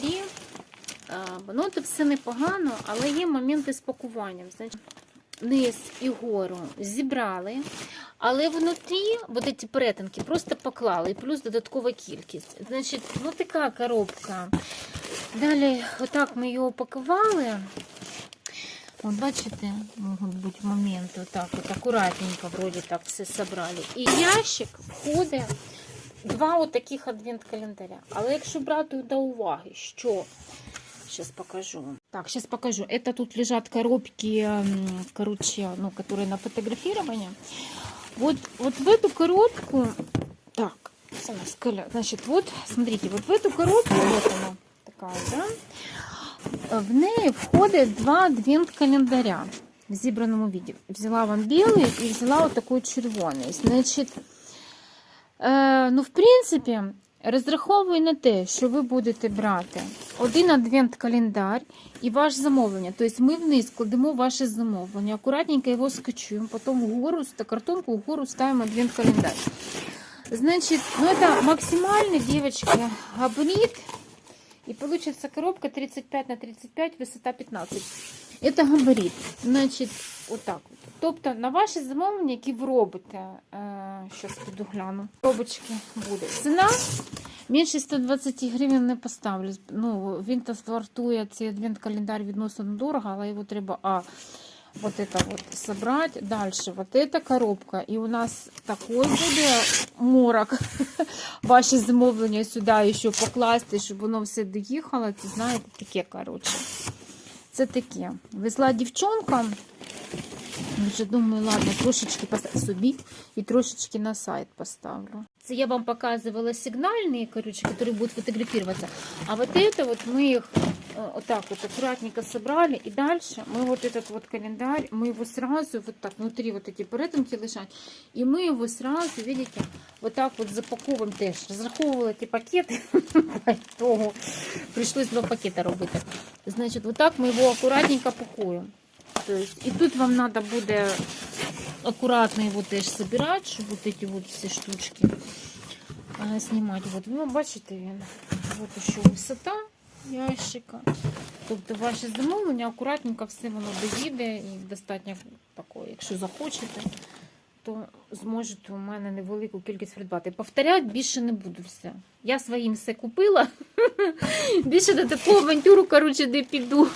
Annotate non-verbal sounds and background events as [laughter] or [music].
календарі. А, Ну, це все непогано, але є моменти з пакуванням. Значить, низ і гору зібрали, але внутрі вот ці перетинки просто поклали, плюс додаткова кількість. Значить, ну така коробка. Далі, отак ми його упакували. От бачите, можуть бути моменти, отак, от акуратненько, вроді так все собрали. І ящик входить два отаких адвент-календаря. Але якщо брати до уваги, що Сейчас покажу. Так, сейчас покажу. Это тут лежат коробки, м, короче, ну, которые на фотографирование. Вот, вот в эту коробку, так, це у нас коля- значит, вот, смотрите, вот в эту коробку, вот она такая, да, в неї входить два адвент-календаря в зібраному віді. Взяла вам білий і взяла отакий червоний. Значить, е, ну, в принципі, розраховую на те, що ви будете брати один адвент-календар і ваше замовлення. Тобто ми вниз кладемо ваше замовлення, акуратненько його скачуємо, потім вгору та картонку вгору ставимо адвент-календар. Значит, ну это максимальный, девочки, габарит. И получится коробка 35 на 35, высота 15. Это габарит. Значить, отак. от. Тобто на ваші замовлення, які ви робите, е, щас піду гляну, коробочки буде. Ціна менше 120 гривень не поставлю. Ну, він то вартує цей адвент-календар відносно дорого, але його треба а, вот это вот собрать. Дальше вот эта коробка. І у нас такий буде морок. [laughs] Ваші замовлення сюди ще покласти, щоб воно все доїхало. Це знаєте, таке, коротше. Це таке. Везла дівчонка. Вже думаю, ладно, трошечки поставлю собі і трошечки на сайт поставлю. Це я вам показывала сигнальные, короче, которые будут фотографироваться. А вот это вот мы их э, вот так вот аккуратненько собрали. И дальше мы вот этот вот календарь, мы его сразу вот так, внутри вот эти перетинки лежать. И мы его сразу, видите, вот так вот запаковуємо теж. Розраховували ті пакети, [laughs] того прийшлось два пакети робити. Значить, вот так ми його акуратненько пакуємо. То есть, і тут вам надо буде аккуратно его теж собирать, щоб вот эти вот всі штучки а, знімати. Вот, ви бачите, він. Вот ще висота ящика. Тобто ваше замовлення акуратненько все воно доїде і достатньо такого, якщо захочете, то зможете у мене невелику кількість придбати. Повторяти більше не буду все. Я своїм все купила. [laughs] Більше до такого авантюру, коротше, не піду.